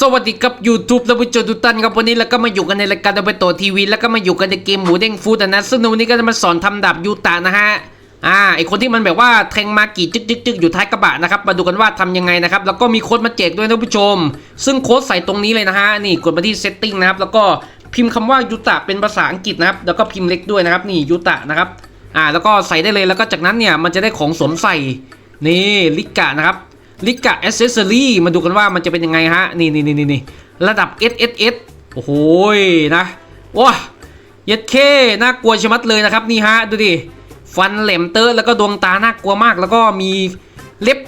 สวัสดีครับ YouTube และผู้ชมทุกท่านครับวันนี้เราก็มาอยู่กันในรายการดับเบิลโตทีวีแล้วก็มาอยู่กันในเกมหมูเด้งฟูดนะซึ่งในวันนี้ก็จะมาสอนทำดาบยูตะนะฮะอ่าไอคนที่มันแบบว่าแทงมากี่จึ๊กจึ๊กจึ๊กอยู่ท้ายกระบะนะครับมาดูกันว่าทำยังไงนะครับแล้วก็มีโค้ดมาแจกด้วยนะผู้ชม ซึ่งโค้ดใส่ตรงนี้เลยนะฮะนี่กดมาที่ setting นะครับแล้วก็พิมพ์คำว่ายูตะเป็นภาษาอังกฤษนะครับแล้วก็พิมพ์เล็กด้วยนะครับนี่ยูตะนะครับอ่าแล้วก็ใส่ได้เลยแล้วก็จากนั้นเนี่ยมันจะได้ของสวมใส่นี่ลิกะนะครับ ลิกะอ c เซสซอรี่มาดูกันว่ามันจะเป็นยังไงฮะ นี่นี่นี่นี่ระดับ S S S โอ้โหนะว้าเย็ดเคน่ากลัวชะมัดเลยนะครับนี่ฮะดูดิฟันแหลมเตอร์แล้วก็ดวงตาน่ากลัวมาก แล้วก็มีเล็บ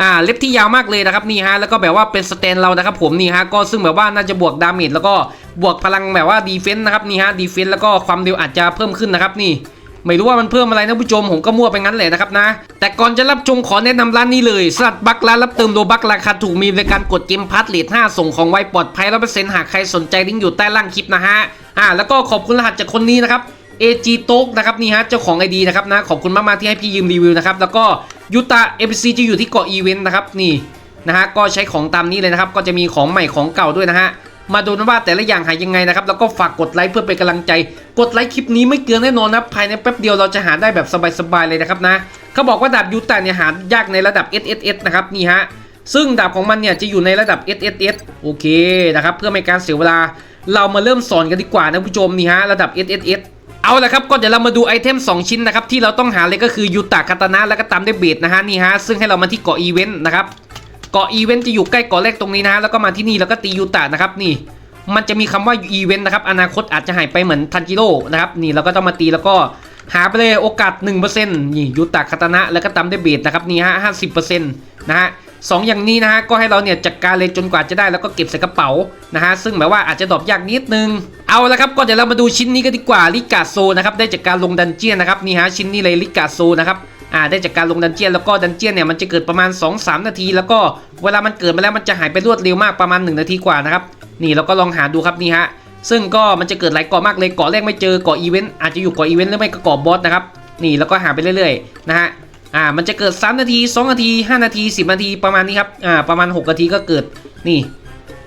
อ่าเล็บที่ยาวมากเลยนะครับนี่ฮะแล้วก็แบบว่าเป็นสแตนเรานะครับผมนี่ฮะก็ซึ่งแบบว่าน่าจะบวกดาเมจแล้วก็บวกพลังแบบว่าดีเฟนต์นะครับนี่ฮะดีเฟนต์แล้วก็ความเร็วอาจจะเพิ่มขึ้นนะครับนี่ ไม่รู้ว่ามันเพิ่มอะไรนะผู้ชมผมก็มั่วไปงั้นแหละนะครับนะ แต่ก่อนจะรับชมขอแนะนำร้านนี้เลยสลัดบักร้านรับเติมโลบักราคาถูกมีบริการกดเกมพัทเลท5ส่งของไวปลอดภัยร้อเปอร์เซ็นต์หากใครสนใจลิงก์อยู่ใต้ล่างคลิปนะฮะอ่าแล้วก็ขอบคุณรหัสจากคนนี้นะครับ AG โต๊กนะครับนี่ฮะเจ้าของไอดีนะครับนะขอบคุณมากๆที่ให้พี่ยืมรีวิวนะครับแล้วก็ยูตา FC จะอยู่ที่เกาะอีเวนต์นะครับนี่นะฮะก็ใช้ของตามนี้เลยนะครับก็จะมีของใหม่ของเก่าด้วยนะฮะ มาดูนะว่าแต่ละอย่างหายังไงนะครับแล้วก็ฝากกดไลค์เพื่อเป็นกำลังใจ กดไลค์คลิปนี้ไม่เกินแน่นอนนะภายในแป๊บเดียวเราจะหาได้แบบสบายๆเลยนะครับนะเขาบอกว่าดาบยูตาเนี่ยหายากในระดับ SSS นะครับนี่ฮะซึ่งดาบของมันเนี่ยจะอยู่ในระดับ SSS โอเคนะครับเพื่อไม่การเสียเวลา เรามาเริ่มสอนกันดีกว่านะผู้ชมนี่ฮะระดับ SSS เอาละครับก็เดี๋ยวเรามาดูไอเทม 2 ชิ้นนะครับที่เราต้องหาเลยก็คือยูตาคาตานะแล้วก็ตามด้วยเบสนะฮะนี่ฮะซึ่งให้เรามาที่เกาะอีเวนต์นะครับ เกาะอีเวนต์จะอยู่ใกล้เกาะแรกตรงนี้นะแล้วก็มาที่นี่แล้วก็ตียูตานะครับนี่ มันจะมีคำว่าอีเวนต์นะครับอนาคตอาจจะหายไปเหมือนทันจิโร่นะครับนี่เราก็ต้องมาตีแล้วก็หาไปเลยโอกาส 1%นี่ยูตาคาตนะแล้วก็ตามด้เบสนะครับนี่ฮะห้าสิบเปอร์เซ็นต์นะฮะสองอย่างนี้นะฮะก็ให้เราเนี่ยจัดการเลยจนกว่าจะได้แล้วก็เก็บใส่กระเป๋านะฮะซึ่งแบบว่าอาจจะดรอปยากนิดนึง เอาละครับก็เดี๋ยวเรามาดูชิ้นนี้กันดีกว่าลิกาโซนะครับได้จากการลงดันเจียนนะครับนี่ฮะชิ้นนี้เลยลิกาโซนะครับ อ่าได้จากการลงดันเจียนแล้วก็ดันเจียนเนี่ยมันจะเกิดประมาณ 2-3 นาที แล้วก็เวลามันเกิดมาแล้วมันจะหายไปรวดเร็วมากประมาณ 1 นาทีกว่านะครับนี่เราก็ลองหาดูครับนี่ฮะซึ่งก็มันจะเกิดหลายเกาะมากเลยเกาะแรกไม่เจอเกาะอีเวนต์อาจจะอยู่เกาะอีเวนต์หรือไม่ก็เกาะบอสนะครับนี่แล้วก็หาไปเรื่อยๆนะฮะอ่ามันจะเกิด 3 นาที 2 นาที 5 นาที 10 นาทีประมาณนี้ครับอ่าประมาณ 6 นาทีก็เกิดนี่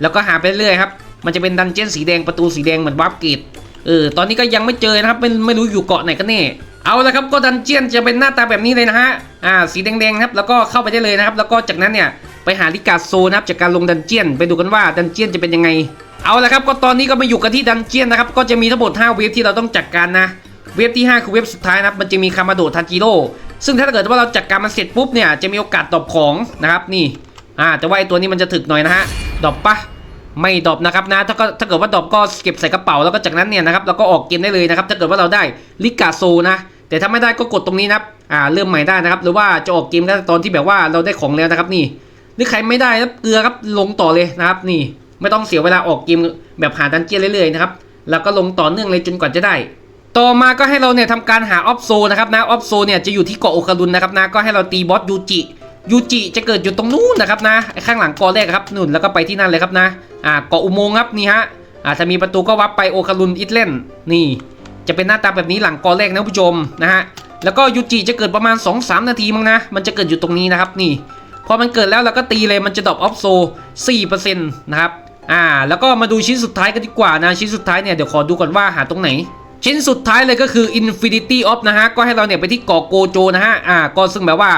แล้วก็หาไปเรื่อยๆครับมันจะเป็นดันเจี้ยนสีแดงประตูสีแดงเหมือนวาร์ปเกตเออตอนนี้ก็ยังไม่เจอนะครับไม่ไม่รู้อยู่เกาะไหนกันแน่ เอาละครับก็ดันเจียนจะเป็นหน้าตาแบบนี้เลยนะฮะอ่าสีแดงๆครับแล้วก็เข้าไปได้เลยนะครับ แล้วก็จากนั้นเนี่ยไปหาลิกาโซนะครับจากการลงดันเจียนไปดูกันว่าดันเจียนจะเป็นยังไง เอาละครับก็ตอนนี้ก็มาอยู่กันที่ดันเจียนนะครับก็จะมีทั้งหมด5เวฟที่เราต้องจัดการนะเวฟที่ 5 คือเวฟสุดท้ายนะครับมันจะมีคามาโดทันจิโร่ซึ่งถ้าเกิดว่าเราจัดการมันเสร็จปุ๊บเนี่ยจะมีโอกาสดรอปของนะครับนี่อ่าแต่ว่าไอตัวนี้มันจะถึกหน่อยนะฮะดรอปปะไม่ดรอปนะครับนะถ้าก็ถ้าเกิดว่าดรอปก็เก็บใส่กระเป๋าแล้วก็จากนั้นเนี่ยนะครับเราก็ออกเกมได้เลยนะครับถ้าเกิดว่าเราได้ลิกาโซนะ แต่ถ้าไม่ได้ก็กดตรงนี้นะครับอ่าเริ่มใหม่ได้นะครับ หรือว่าจะออกเกมได้ตอนที่แบบว่าเราได้ของแล้วนะครับนี่ หรือใครไม่ได้นะเกลือครับลงต่อเลยนะครับนี่ ไม่ต้องเสียเวลาออกเกมแบบหาดันเจี้ยนเรื่อยๆนะครับแล้วก็ลงต่อเนื่องเลยจนกว่าจะได้ ต่อมาก็ให้เราเนี่ยทำการหาออฟโซนะครับนะออฟโซเนี่ยจะอยู่ที่เกาะโอคารุนนะครับนะก็ให้เราตีบอสยูจิยูจิจะเกิดอยู่ตรงนู้นนะครับนะข้างหลังเกอแรกครับนู่นแล้วก็ไปที่นั่นเลยครับนะอ่าเกาะอุโมงค์ครับนี่ฮะอ่าถ้ามีประตูก็วับไปโอคารุนอิตเลนนี่ จะเป็นหน้าตาแบบนี้หลังกอแรกนะผู้ชมนะฮะแล้วก็ยูจิจะเกิดประมาณ 2-3 นาทีมั้งนะมันจะเกิดอยู่ตรงนี้นะครับนี่พอมันเกิดแล้วเราก็ตีเลยมันจะดรอปออฟโซ4%นะครับอ่าแล้วก็มาดูชิ้นสุดท้ายกันดีกว่านะชิ้นสุดท้ายเนี่ยเดี๋ยวขอดูก่อนว่าหาตรงไหน ชิ้นสุดท้ายเลยก็คือ Infinity of นะฮะก็ให้เราเนี่ยไปที่เกาะโกโจนะฮะอ่าก็ซึ่งแบบว่า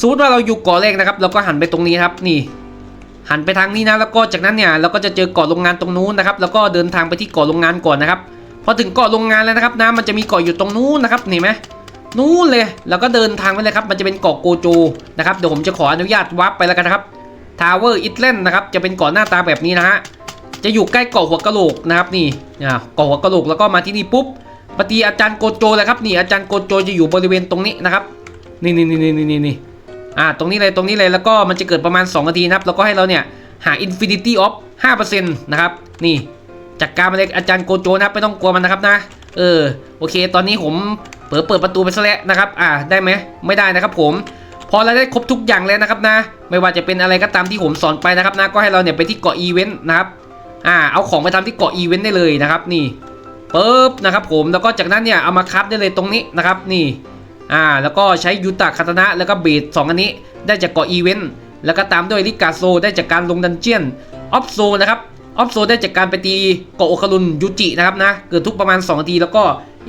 สมมติว่าเราอยู่เกาะแรกนะครับเราก็หันไปตรงนี้ครับนี่ หันไปทางนี้นะแล้วก็จากนั้นเนี่ยเราก็จะเจอเกาะโรงงานตรงนู้นนะครับแล้วก็เดินทางไปที่เกาะโรงงานก่อนนะครับ พอถึงเกาะโรงงานแล้วนะครับนะมันจะมีเกาะอยู่ตรงนู้นนะครับเห็นไหมนู้นเลยแล้วก็เดินทางไปเลยครับมันจะเป็นเกาะโกโจนะครับเดี๋ยวผมจะขออนุญาตวับไปแล้วกันนะครับทาวเวอร์อิตเลนนะครับจะเป็นเกาะหน้าตาแบบนี้นะฮะจะอยู่ใกล้เกาะหัวกะโหลกนะครับนี่อ่าเกาะหัวกะโหลกแล้วก็มาที่นี่ปุ๊บปฏิอาจารย์โกโจเลยครับนี่อาจารย์โกโจจะอยู่บริเวณตรงนี้นะครับนี่นี่นี่นี่นี่นี่อ่าตรงนี้เลยตรงนี้เลยแล้วก็มันจะเกิดประมาณ2นาทีนะครับแล้วก็ให้เราเนี่ยหา Infinity of 5%นะครับนี่ จัดการมาเลยอาจารย์โกโจนะครับไม่ต้องกลัวมันนะครับนะ เออโอเค ตอนนี้ผมเปิดเปิดประตูไปซะแล้วนะครับ อ่าได้ไหมไม่ได้นะครับ ผมพอเราได้ครบทุกอย่างแล้วนะครับนะ ไม่ว่าจะเป็นอะไรก็ตามที่ผมสอนไปนะครับนะก็ให้เราเนี่ยไปที่เกาะอีเวนต์นะครับอ่าเอาของไปทำที่เกาะอีเวนต์ได้เลยนะครับนี่ปุ๊บนะครับผมแล้วก็จากนั้นเนี่ยเอามาคับได้เลยตรงนี้นะครับนี่อ่าแล้วก็ใช้ยูตะคาตนะแล้วก็เบสสองอันนี้ได้จากเกาะอีเวนต์แล้วก็ตามด้วยลิกาโซได้จากการลงดันเจียนออฟโซนะครับ ออฟโซได้จากการไปตีเกาะโอคารุนยูจินะครับนะ เกิดทุกประมาณ2นาทีแล้วก็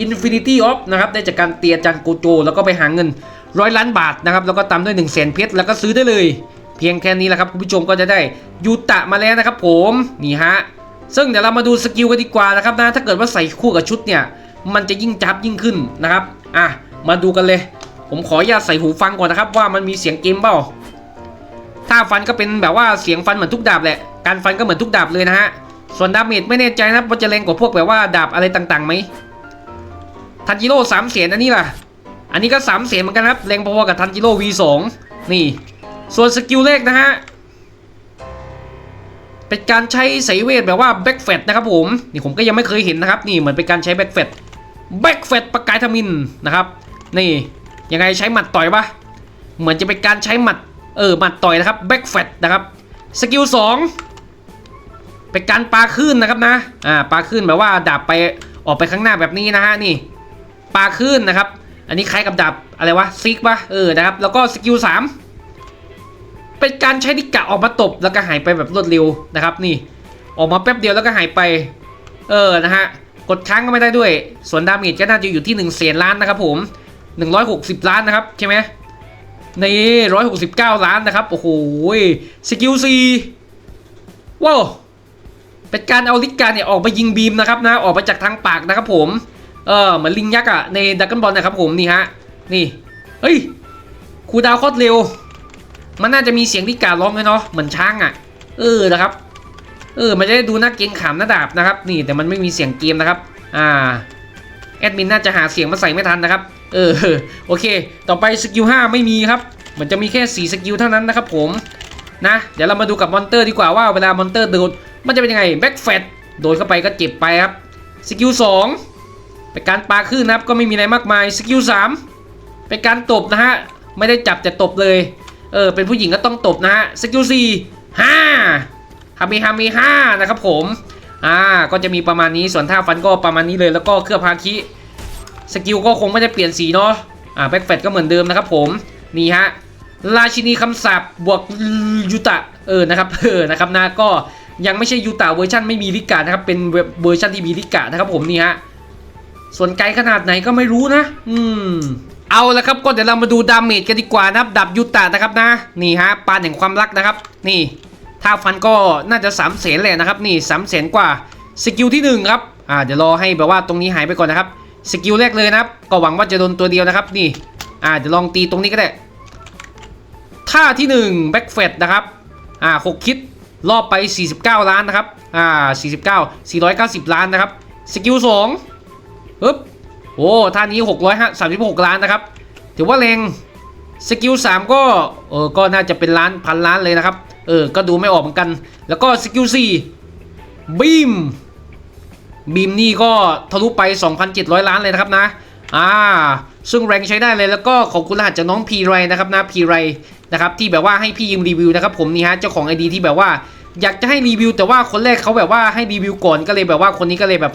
Infinity of นะครับได้จากการเตียจังโกโจ แล้วก็ไปหาเงินร้อยล้านบาทนะครับแล้วก็ตามด้วย1นึ่งแสนเพชรแล้วก็ซื้อได้เลย เพียงแค่นี้แหละครับคุณผู้ชมก็จะได้ยูตะมาแล้วนะครับผมนี่ฮะซึ่งเดี๋ยวเรามาดูสกิลกันดีกว่านะครับนะถ้าเกิดว่าใส่คู่กับชุดเนี่ยมันจะยิ่งจับยิ่งขึ้นนะครับอะมาดูกันเลย ผมขออนุญาตใส่หูฟังก่อนนะครับว่ามันมีเสียงเกมเปล่าถ้าฟันก็เป็นแบบว่าเสียงฟันเหมือนทุกดาบแหละ การฟันก็เหมือนทุกดาบเลยนะฮะ ส่วนดาเมจไม่แน่ใจนะว่าจะแรงกว่าพวกแบบว่าดาบอะไรต่างๆไหมทันจิโร่สามเสียนอันนี้ล่ะ อันนี้ก็สามเสียนเหมือนกันครับแรงพอๆกับทันจิโร่ V2 นี่ ส่วนสกิลเลขนะฮะ เป็นการใช้สายเวทแบบว่าแบ็กแฟตนะครับผม นี่ผมก็ยังไม่เคยเห็นนะครับ นี่เหมือนเป็นการใช้แบ็กแฟตแบ็กแฟตประกายทมินนะครับ นี่ยังไงใช้หมัดต่อยปะเหมือนจะเป็นการใช้หมัดเออหมัดต่อยนะครับแบ็กแฟตนะครับสกิลสอง เป็นการปลาขึ้นนะครับนะอ่าปลาขึ้นแบบว่าดาบไปออกไปข้างหน้าแบบนี้นะฮะนี่ปลาขึ้นนะครับ อันนี้คล้ายกับดาบอะไรวะซิกปะเออนะครับแล้วก็สกิลสามเป็นการใช้นิกะออกมาตบแล้วก็หายไปแบบรวดเร็วนะครับนี่ ออกมาแป๊บเดียวแล้วก็หายไป เออนะฮะกดค้างก็ไม่ได้ด้วย ส่วนดาเมจก็น่าจะอยู่ที่1นึ่งแสนล้านนะครับผม 160 ล้านนะครับใช่ไหมนี่ร้อยหกสิบเก้าล้านนะครับ โอ้โหสกิลซีว้าว เป็นการเอาลิกการเนี่ยออกไปยิงบีมนะครับนะออกมาจากทางปากนะครับผมเออเหมือนลิงยักษ์อะในดักกันบอลนะครับผมนี่ฮะนี่เฮ้ยครูดาวโคตรเร็ว มันน่าจะมีเสียงลิการ้องเลยเนาะเหมือนช้างอะเออนะครับเออมันจะได้ดูน่าเกรงขามน่าดาบนะครับ นี่แต่มันไม่มีเสียงเกมนะครับอ่าแอดมินน่าจะหาเสียงมาใส่ไม่ทันนะครับเออโอเค ต่อไปสกิล5ไม่มีครับมันจะมีแค่ 4 สกิลเท่านั้นนะครับผมนะ เดี๋ยวเรามาดูกับมอนเตอร์ดีกว่าว่าเวลามอนเตอร์โดน มันจะเป็นยังไงแบ็กแฟตโดนเข้าไปก็เจ็บไปครับสกิล2เป็นการปาขึ้นนะครับก็ไม่มีอะไรมากมายสกิล3เป็นการตบนะฮะไม่ได้จับแต่ตบเลยเออเป็นผู้หญิงก็ต้องตบนะฮะสกิล4 5ฮามีฮามี5นะครับผมอ่าก็จะมีประมาณนี้ส่วนท่าฟันก็ประมาณนี้เลยแล้วก็เครื่องพาคิสกิลก็คงไม่ได้เปลี่ยนสีเนาะอ่าแบ็กแฟตก็เหมือนเดิมนะครับผมนี่ฮะราชินีคำสาปบวกยูตะเออนะครับเออนะครับนะก็ ยังไม่ใช่ยูตะเวอร์ชันไม่มีลิกานะครับ เป็นเวอร์ชันที่มีลิกานะครับผมนี่ฮะ ส่วนไกลขนาดไหนก็ไม่รู้นะ อืม เอาละครับก็เดี๋ยวเรามาดูดาเมจกันดีกว่านะครับ ดับยูตะนะครับนะ นี่ฮะปานแห่งความรักนะครับ นี่ ถ้าฟันก็น่าจะ3ามแสนแหละนะครับ นี่3ามแสนกว่า สกิลที่หนึ่งครับ อ่าเดี๋ยวรอให้แบบว่าตรงนี้หายไปก่อนนะครับ สกิลแรกเลยนะครับ ก็หวังว่าจะโดนตัวเดียวนะครับ นี่ อ่าเดี๋ยวลองตีตรงนี้ก็ได้ ท่าที่1แบ็กเฟดนะครับ อ่า6คิด รอบไป 49 ล้านนะครับ อ่า 49 490 ล้านนะครับ สกิล2ปึ๊บ โอ้ท่านี้636 ล้านนะครับ ถือว่าแรง สกิล3ก็ เออ ก็น่าจะเป็นล้านพันล้านเลยนะครับ เออ ก็ดูไม่ออกเหมือนกัน แล้วก็สกิล4บีม บีมนี่ก็ทะลุไป 2,700 ล้านเลยนะครับนะ อ่า ซึ่งแรงใช้ได้เลย แล้วก็ขอบคุณรหัสจากน้องพีไรนะครับนะ พีไรนะครับที่แบบว่าให้พี่ยิมรีวิวนะครับผมนี่ฮะเจ้าของไอดีที่แบบว่า อยากจะให้รีวิว แต่ว่าคนแรกเขาแบบว่าให้รีวิวก่อนก็เลยแบบว่าคนนี้ก็เลยแบบ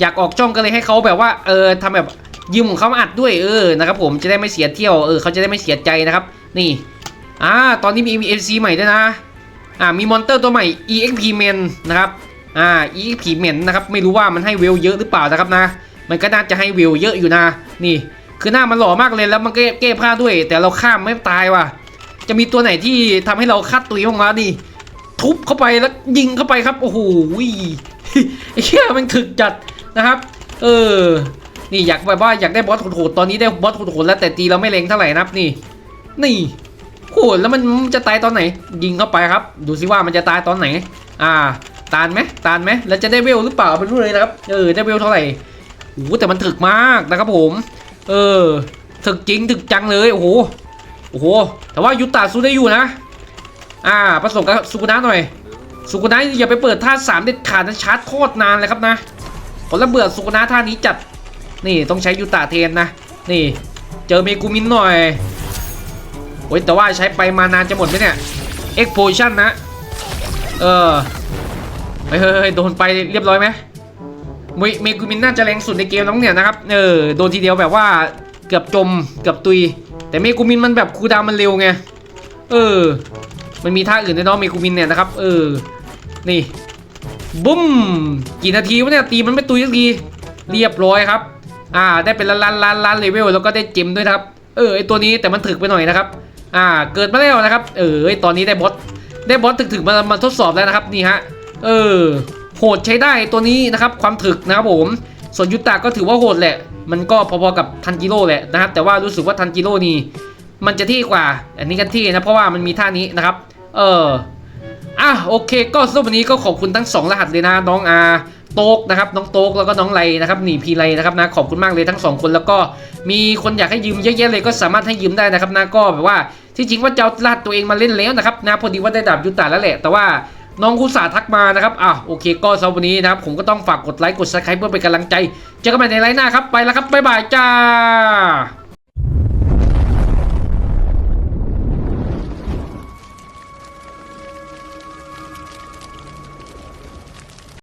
อยากออกช่องก็เลยให้เขาแบบว่าเออทำแบบยืมของเขามาอัดด้วยเออนะครับผมจะได้ไม่เสียเที่ยวเออเขาจะได้ไม่เสียใจนะครับ นี่อ่าตอนนี้มี MC ใหม่ด้วยนะอ่ามีมอนเตอร์ตัวใหม่ EXP Men นะครับอ่า EXP Men นะครับไม่รู้ว่ามันให้เวลเยอะหรือเปล่านะครับนะ มันก็น่าจะให้เวลเยอะอยู่นะนี่ คือหน้ามันหล่อมากเลยแล้วมันก็แก้ผ้าด้วย แต่เราข้ามไม่ตายว่ะจะมีตัวไหนที่ทำให้เราคัดตุยบ้างวะนี่ ทุบเข้าไปแล้วยิงเข้าไปครับ โอ้โหไอ้เหี้ยมันถึกจัดนะครับ เออ นี่อยากแบบว่าอยากได้บอสโหดๆตอนนี้ได้บอสโหดๆแล้วแต่ตีเราไม่เล็งเท่าไหร่นะครับนี่ นี่โหแล้วมันจะตายตอนไหน ยิงเข้าไปครับ ดูสิว่ามันจะตายตอนไหน อ่า ตานไหมตานไหมแล้วจะได้เวลหรือเปล่าเป็นรู้เลยนะครับ เออได้เวลเท่าไหร่โอ้โหแต่มันถึกมากนะครับผม เออถึกจริงถึกจังเลยโอ้โหโอ้โหแต่ว่ายุตาสู้ได้อยู่นะ อ่าผสมกับสุกุนะหน่อย สุกุนะอย่าไปเปิดท่าสามเด็ดขาดนะชาร์จโคตรนานเลยครับนะผมระเบื่อสุกุนะท่านี้จัด นี่ต้องใช้ยูตาเทนนะ นี่ เจอเมกูมินหน่อยโอ้ยแต่ว่าใช้ไปมานานจะหมดไหมเนี่ยเอ็กโพชั่นนะ เออเฮ้ยเฮ้ยโดนไปเรียบร้อยไหมเมกูมินน่าจะแรงสุดในเกมน้องเนี่ยนะครับ เออโดนทีเดียวแบบว่าเกือบจมเกือบตุย แต่เมกูมินมันแบบคูดามันเร็วไง เออ มันมีท่าอื่นด้วยเนาะเมกูมินเนี่ยนะครับ เออ นี่ บุ้ม กี่นาทีวะเนี่ย ตีมันไม่ตุยสักที เรียบร้อยครับ อ่า ได้เป็นล้านล้านล้านล้านเลเวลแล้วก็ได้เจมด้วยครับ เออ ไอตัวนี้แต่มันถึกไปหน่อยนะครับ อ่า เกิดมาแล้วนะครับ เออ ตอนนี้ได้บอส ได้บอสถึกถึกมามาทดสอบแล้วนะครับ นี่ฮะ เออ โหดใช้ได้ตัวนี้นะครับ ความถึกนะครับผม ส่วนยุตตาก็ถือว่าโหดแหละ มันก็พอๆกับทันจิโร่แหละนะครับ แต่ว่ารู้สึกว่าทันจิโร่นี่ มันจะที่กว่า อันนี้กันที่นะเพราะว่ามันมีท่านี้นะครับ เอออะโอเค ก็สำหรับวันนี้ก็ขอบคุณทั้งสองรหัสเลยนะน้องอาโต๊กนะครับน้องโต๊กแล้วก็น้องไลนะครับหนีพีไลนะครับนะขอบคุณมากเลยทั้งสองคนแล้วก็มีคนอยากให้ยืมเยอะแยะเลยก็สามารถให้ยืมได้นะครับนะก็แบบว่าที่จริงว่าเจะเอาลาดตัวเองมาเล่นแล้วนะครับนะพอดีว่าได้ดาบยุตาแล้วแหละแต่ว่าน้องกุศาทักมานะครับอะโอเคก็สำหรับวันนี้นะครับผมก็ต้องฝากกดไลค์กดซับสไครป์เพื่อเป็นกำลังใจ เจอกันใหม่ในไลน์หน้าครับไปแล้วครับบ๊ายบายจ้า